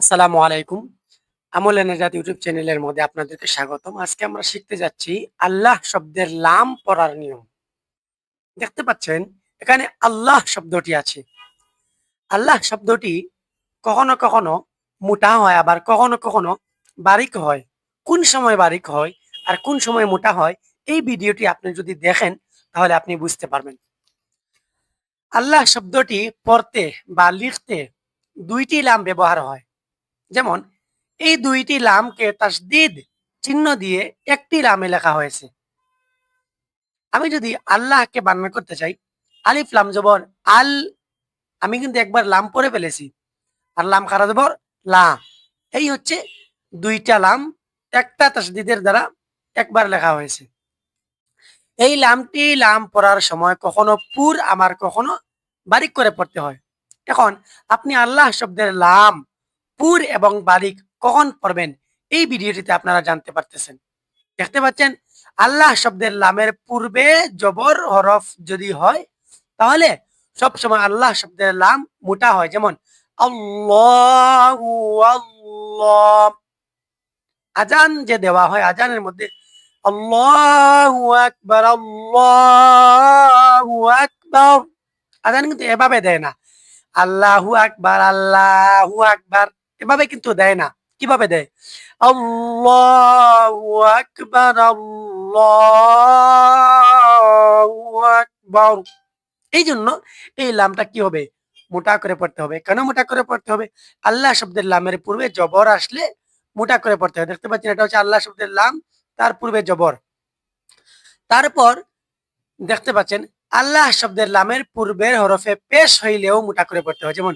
আসসালামু আলাইকুম। আমল এনাজাত ইউটিউব চ্যানেলের মধ্যে আপনাদেরকে স্বাগতম। আজকে আমরা শিখতে যাচ্ছি আল্লাহ শব্দের লাম পড়ার নিয়ম। দেখতে পাচ্ছেন, এখানে আল্লাহ শব্দটি আছে। আল্লাহ শব্দটি কখনো কখনো মোটা হয়, আবার কখনো কখনো বারিক হয়। কোন সময় বারিক হয় আর কোন সময় মোটা হয়, এই ভিডিওটি আপনি যদি দেখেন, তাহলে আপনি বুঝতে পারবেন। আল্লাহ শব্দটি পড়তে বা লিখতে দুইটি লাম ব্যবহার হয়। যেমন, এই দুইটি লামকে তাসদিদ চিহ্ন দিয়ে একটি লামে লেখা হয়েছে। আমি যদি আল্লাহকে বান্না করতে চাই, আলিফ, লাম, জবর, আল, আমি কিন্তু একবার লাম পরে ফেলেছি। আর লাম খারা জবর? লা। এই হচ্ছে দুইটা লাম একটা তাসদিদের দ্বারা একবার লেখা হয়েছে। এই লামটি লাম পড়ার সময় কখনো পুর আমার কখনো বারিক করে পড়তে হয়। এখন, আপনি আল্লাহ শব্দের লাম পুর এবং বারিক কখন পড়বেন? এই ভিডিওটিতে আপনারা জানতে পারতেছেন। দেখতে পাচ্ছেন, আল্লাহ শব্দের লামের পূর্বে জবর হরফ যদি হয়, তাহলে সব সময় আল্লাহ শব্দের লাম মোটা হয়। যেমন আজান যে দেওয়া হয়, আজানের মধ্যে আল্লাহু আকবার আল্লাহু আকবার। আজান কিন্তু এভাবে দেয় না। আল্লাহু আকবার আল্লাহু আকবার। এভাবে কিন্তু দেয় না। কীভাবে দেয়? আকবার আকবার। এই জন্য এই লামটা কি হবে? মোটা করে পড়তে হবে। কেন মোটা করে পড়তে হবে? আল্লাহ শব্দের লামের পূর্বে জবর আসলে মোটা করে পড়তে হবে। দেখতে পাচ্ছেন, এটা হচ্ছে আল্লাহ শব্দের লাম, তার পূর্বে জবর। তারপর দেখতে পাচ্ছেন, আল্লাহ শব্দের লামের পূর্বের হরফে পেশ হইলেও মোটা করে পড়তে হয় যেমন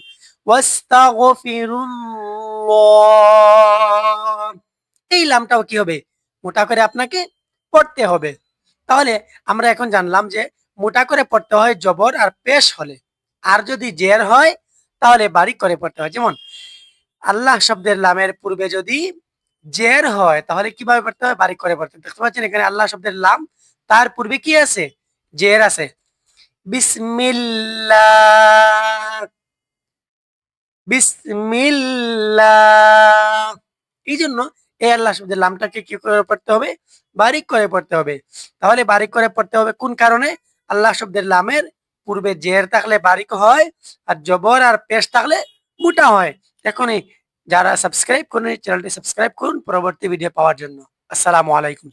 এই লামটাও কি হবে? মোটা করে আপনাকে পড়তে হবে। তাহলে আমরা এখন জানলাম যে মোটা করে পড়তে হয় জবর আর পেশ হলে। আর যদি জের হয়, তাহলে বারিক করে পড়তে হয়। যেমন, আল্লাহ শব্দের লামের পূর্বে যদি জের হয়, তাহলে কীভাবে পড়তে হয়? বারিক করে পড়তে। দেখতে পাচ্ছেন এখানে আল্লাহ শব্দের লাম, তার পূর্বে কি আছে? জের আছে। বিসমিল্লাহ। বিসমিল্লাহ। এই জন্য এই আল্লাহ শব্দের লামটাকে কি করে পড়তে হবে? বারিক করে পড়তে হবে। তাহলে বারিক করে পড়তে হবে কোন কারণে? আল্লাহ শব্দের লামের পূর্বে জের থাকলে বারিক হয়, আর জবর আর পেশ থাকলে মোটা হয়। এখনই যারা সাবস্ক্রাইব করেন চ্যানেলটি সাবস্ক্রাইব করুন পরবর্তী ভিডিও পাওয়ার জন্য। আসসালামু আলাইকুম।